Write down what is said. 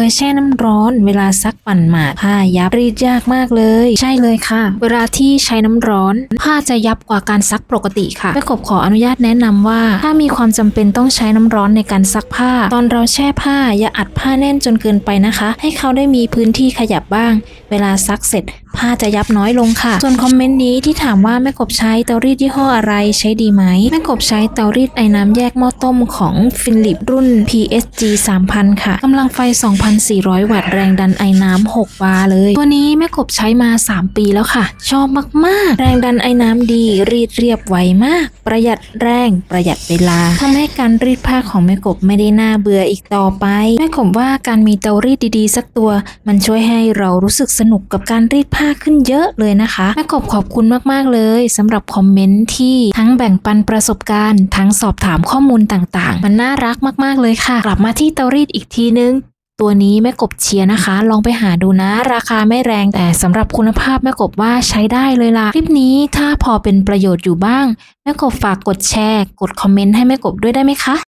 เคยแช่น้ำร้อนเวลาซักปั่นหมาดผ้ายับรีดยากมากเลย ใช่เลยค่ะ เวลาที่ใช้น้ำร้อน ผ้าจะยับกว่าการซักปกติค่ะแม่กบขออนุญาตแนะนำว่า ถ้ามีความจำเป็นต้องใช้น้ำร้อนในการซักผ้า ตอนเราแช่ผ้าอย่าอัดผ้าแน่นจนเกินไปนะคะ ให้เขาได้มีพื้นที่ขยับบ้าง เวลาซักเสร็จ ผ้าจะยับน้อยลงค่ะ ส่วนคอมเมนต์นี้ที่ถามว่าแม่กบใช้เตารีดยี่ห้ออะไรใช้ดีไหมแม่กบใช้เตารีดไอ้น้ำแยกหม้อต้มของฟิลิปรุ่น PSG 3000 ค่ะกำลังไฟ2,400 วัตต์แรงดันไอ้น้ำ6บาร์เลย ตัวนี้แม่กบใช้มา 3 ปีแล้วค่ะ ชอบมากๆ แรงดันไอ้น้ำดีรีดเรียบไวมาก ประหยัดแรงประหยัดเวลาทำให้การรีดผ้าของแม่กบไม่ได้น่าเบื่ออีกต่อไป แม่กบว่าการมีเตารีดดีๆ สักตัว มันช่วยให้เรารู้สึกสนุกกับการรีดผ้าขึ้นเยอะเลยนะคะแม่กบขอบคุณมากๆเลยสำหรับคอมเมนต์ที่ทั้งแบ่งปันประสบการณ์ ทั้งสอบถามข้อมูลต่างๆ มันน่ารักมากๆเลยค่ะ กลับมาที่เตารีดอีกทีนึง ตัวนี้แม่กบเชียร์นะคะ ลองไปหาดูนะ ราคาไม่แรงแต่สำหรับคุณภาพแม่กบว่าใช้ได้เลยล่ะ คลิปนี้ถ้าพอเป็นประโยชน์อยู่บ้าง แม่กบฝากกดแชร์ กดคอมเมนต์ให้แม่กบด้วยได้ไหมคะ